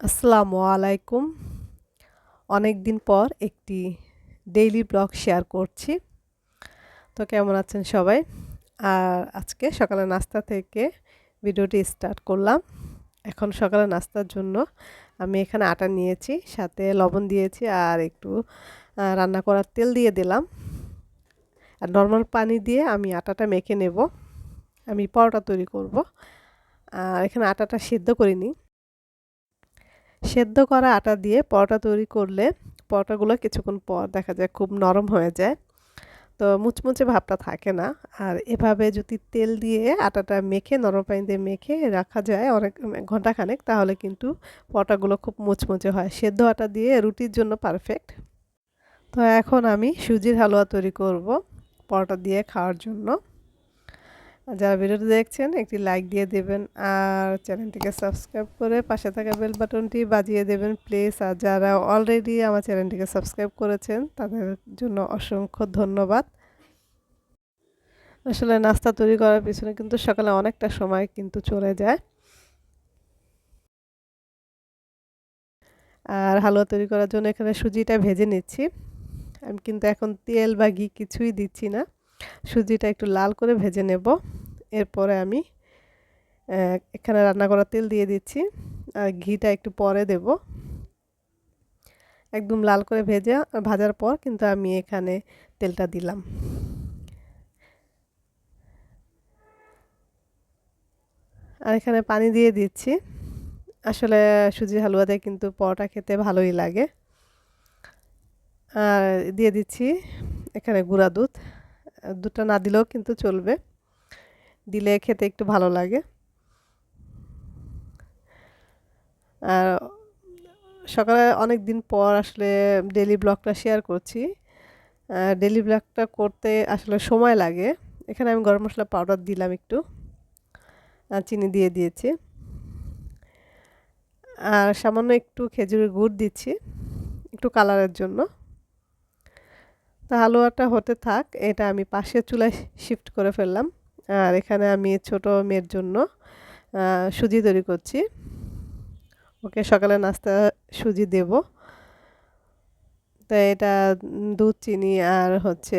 আসসালামু আলাইকুম। অনেক দিন পর একটি ডেইলি ব্লগ শেয়ার করছি। তো কেমন আছেন সবাই? আর আজকে সকালে নাস্তা থেকে ভিডিওটি স্টার্ট করলাম। এখন সকালে নাস্তার জন্য আমি এখানে আটা নিয়েছি, সাথে লবণ দিয়েছি আর একটু রান্না করার তেল দিয়ে দিলাম। আর নর্মাল পানি দিয়ে আমি আটাটা মেখে নেব। আমি পরোটা তৈরি করব। আর এখানে আটাটা সিদ্ধ করিনি। সেদ্ধ করা আটা দিয়ে পরোটা তৈরি করলে পরোটাগুলো কিছুক্ষণ পর দেখা যায় খুব নরম হয়ে যায়। তো মুচমুচে ভাবটা থাকে না। আর এভাবে যদি তেল দিয়ে আটাটা মেখে, নরম পানি দিয়ে মেখে রাখা যায় অনেক ঘন্টাখানেক তাহলে কিন্তু পরোটাগুলো খুব মুচমুচে হয়। সেদ্ধ আটা দিয়ে রুটির জন্য পারফেক্ট। তো এখন আমি সুজির হালুয়া তৈরি করব পরোটা দিয়ে খাওয়ার জন্য। যারা ভিডিওটি দেখছেন, একটি লাইক দিয়ে দেবেন আর চ্যানেলটিকে সাবস্ক্রাইব করে পাশে থাকা বেল বাটনটি বাজিয়ে দেবেন প্লিজ আর যারা অলরেডি আমার চ্যানেলটিকে সাবস্ক্রাইব করেছেন, তাদের জন্য অসংখ্য ধন্যবাদ। আসলে নাস্তা তৈরি করার পিছনে কিন্তু সকালে অনেকটা সময় কিন্তু চলে যায়। আর হালুয়া তৈরি করার জন্য এখানে সুজিটা ভেজে নিচ্ছি। আমি কিন্তু এখন তেল বা ঘি কিছুই দিচ্ছি না। সুজিটা একটু লাল করে ভেজে নেব। এরপরে আমি এখানে রান্না করা তেল দিয়ে দিচ্ছি আর ঘিটা একটু পরে দেব। একদম লাল করে ভেজে ভাজার পর কিন্তু আমি এখানে তেলটা দিলাম। আর এখানে পানি দিয়ে দিচ্ছি। আসলে সুজি হালুয়াতে কিন্তু পরোটা খেতে ভালোই লাগে। আর দিয়ে দিচ্ছি এখানে গুঁড়া দুধ। দুধটা না দিলেও কিন্তু চলবে। দিলে খেতে একটু ভালো লাগে। আর সকালে অনেক দিন পর আসলে ডেলি ব্লগটা শেয়ার করছি। ডেলি ব্লগটা করতে আসলে সময় লাগে। এখানে আমি গরম মশলা পাউডার দিলাম একটু। চিনি দিয়ে দিয়েছি। আর সামান্য একটু খেজুরের গুড় দিচ্ছি। একটু কালারের জন্য। তা হালুয়াটা হতে থাক, এটা আমি পাশের চুলায় শিফট করে ফেললাম। আর এখানে আমি ছোট মেয়ের জন্য সুজি তৈরি করছি। ওকে সকালে নাস্তা, সুজি দেব। তো এটা দুধ, চিনি আর হচ্ছে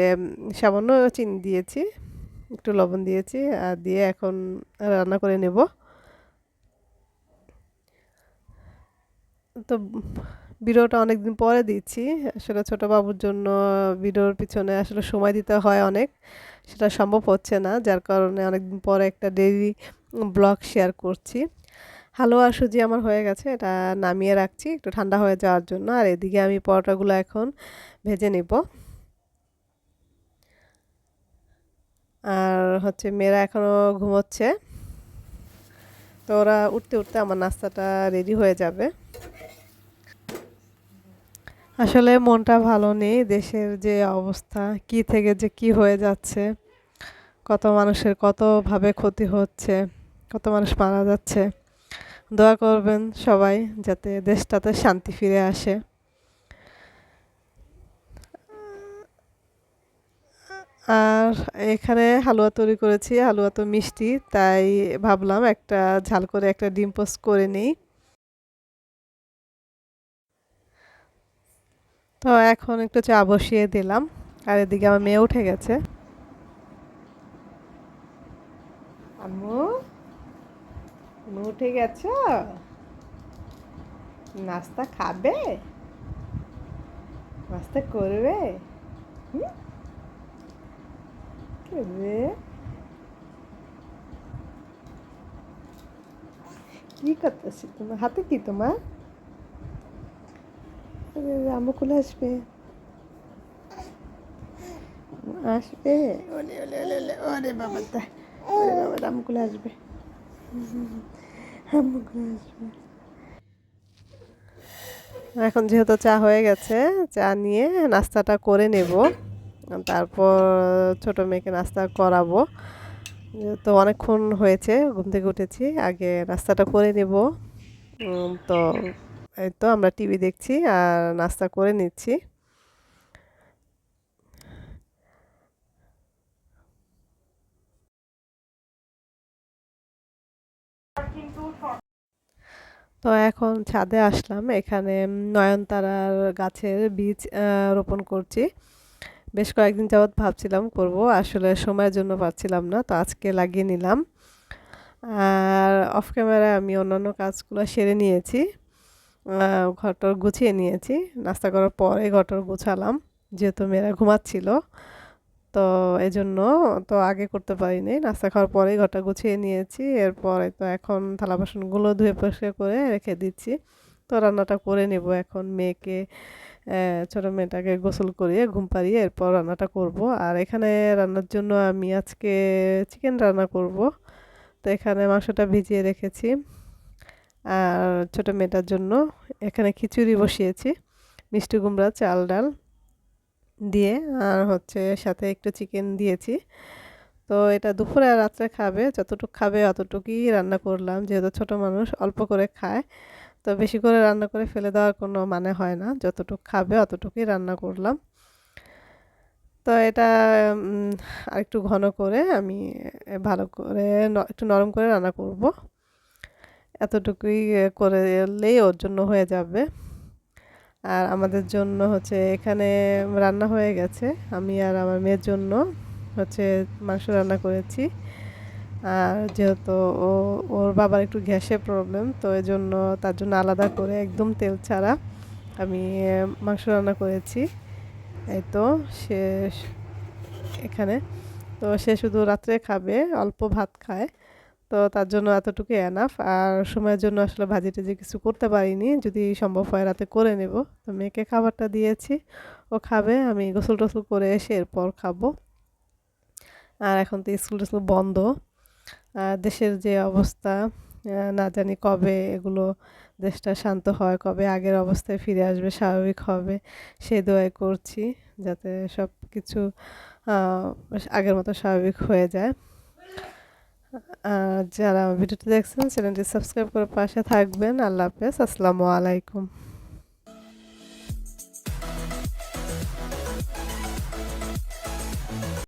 সামান্য চিনি দিয়েছি, একটু লবণ দিয়েছি আর দিয়ে এখন রান্না করে নেব। তো ভিডিওটা অনেক দিন পরে দিচ্ছি আসলে ছোটো বাবুর জন্য ভিডিওর পিছনে আসলে সময় দিতে হয় অনেক। সেটা সম্ভব হচ্ছে না, যার কারণে অনেক দিন পরে একটা ডেইলি ব্লগ শেয়ার করছি। হালুয়া সুজি আমার হয়ে গেছে, এটা নামিয়ে রাখছি, একটু ঠান্ডা হয়ে যাওয়ার জন্য। আর এদিকে আমি পরোটাগুলো এখন ভেজে নেব। আর হচ্ছে মেয়েরা এখনও ঘুমোচ্ছে। তো ওরা উঠতে উঠতে আমার নাস্তাটা রেডি হয়ে যাবে। আসলে মনটা ভালো নেই, দেশের যে অবস্থা, কি থেকে যে কি হয়ে যাচ্ছে, কত মানুষের কতভাবে ক্ষতি হচ্ছে, কত মানুষ মারা যাচ্ছে। দোয়া করবেন সবাই যাতে দেশটাতে শান্তি ফিরে আসে। আর এখানে হালুয়া তৈরি করেছি, হালুয়া তো মিষ্টি, তাই ভাবলাম একটা ঝাল করে একটা ডিম পোস্ট করে নিই। তো এখন একটু চা বসিয়ে দিলাম, আর এদিকে আমার মেয়ে উঠে গেছে। আম্মু তুমি উঠে গেছ? নাস্তা খাবে? নাস্তা করবে? করবে? কি করতেছি তোমার? হাতে কি তোমার? খুলে আসবে? আসবে? ওলে ওলে ওলে ওলে ওরে বাবা তা ওরে বাবা আম্মু খুলে আসবে। আসবে। এখন যেহেতু চা হয়ে গেছে চা নিয়ে নাস্তাটা করে নেব। তারপর ছোট মেয়েকে নাস্তা করাবো। তো অনেকক্ষণ হয়েছে ঘুম থেকে উঠেছি আগে নাস্তাটা করে নেব। তো এই তো আমরা টিভি দেখছি আর নাস্তা করে নিচ্ছি। তো এখন ছাদে আসলাম, এখানে নয়নতারার গাছের বীজ রোপণ করছি। বেশ কয়েকদিন যাবৎ ভাবছিলাম করব, আসলে সময়ের জন্য পাচ্ছিলাম না, তো আজকে লাগিয়ে নিলাম। আর অফ ক্যামেরায় আমি অন্যান্য কাজগুলো সেরে নিয়েছি। ঘরটর গুছিয়ে নিয়েছি। নাস্তা করার পরে ঘরটর গুছালাম, যেহেতু মেয়েরা ঘুমাচ্ছিল। তো এই জন্য তো আগে করতে পারিনি। নাস্তা খাওয়ার পরেই ঘরটা গুছিয়ে নিয়েছি। এরপরে তো এখন থালা বাসনগুলো ধুয়ে পরিষ্কার করে রেখে দিচ্ছি। তো রান্নাটা করে নেব এখন। মেয়েকে ছোটো মেয়েটাকে গোসল করিয়ে, ঘুম পাড়িয়ে এরপর রান্নাটা করব। আর এখানে রান্নার জন্য আমি আজকে চিকেন রান্না করব। তো এখানে মাংসটা ভিজিয়ে রেখেছি। আর ছোটো মেয়েটার জন্য এখানে খিচুড়ি বসিয়েছি, মিষ্টি কুমড়া, চাল, ডাল দিয়ে, আর হচ্ছে সাথে একটু চিকেন দিয়েছি। তো এটা দুপুরে আর রাত্রে খাবে, যতটুকু খাবে অতটুকুই রান্না করলাম, যেহেতু ছোট মানুষ অল্প করে খায়। তো বেশি করে রান্না করে ফেলে দেওয়ার কোনো মানে হয় না, যতটুকু খাবে অতটুকুই রান্না করলাম। তো এটা আরেকটু ঘন করে আমি ভালো করে একটু নরম করে রান্না করব। এতটুকুই করে এলেই ওর জন্য হয়ে যাবে। আর আমাদের জন্য হচ্ছে এখানে রান্না হয়ে গেছে। আমি আর আমার মেয়ের জন্য হচ্ছে মাংস রান্না করেছি। আর যেহেতু ও, ওর বাবার একটু গ্যাসের প্রবলেম, তো এই জন্য তার জন্য আলাদা করে একদম তেল ছাড়া আমি মাংস রান্না করেছি। এই তো সে এখানে। তো সে শুধু রাত্রে খাবে, অল্প ভাত খায়। তো তার জন্য এতটুকু এনাফ আর সময়ের জন্য আসলে ভাজি টাজি কিছু করতে পারিনি। যদি সম্ভব হয় রাতে করে নেব। তো মেয়েকে খাবারটা দিয়েছি। ও খাবে, আমি গোসল টোসল করে এসে এরপর খাব। আর এখন তো স্কুল টিস্কুল বন্ধ। আর দেশের যে অবস্থা না জানি কবে এগুলো দেশটা শান্ত হয়, কবে আগের অবস্থায় ফিরে আসবে, স্বাভাবিক হবে, সে দোয়াই করছি যাতে সব কিছু আগের মতো স্বাভাবিক হয়ে যায়। যারা ভিডিওটি দেখছেন চ্যানেলটি সাবস্ক্রাইব করে পাশে থাকবেন। আল্লাহ হাফেজ। আসসালামু আলাইকুম।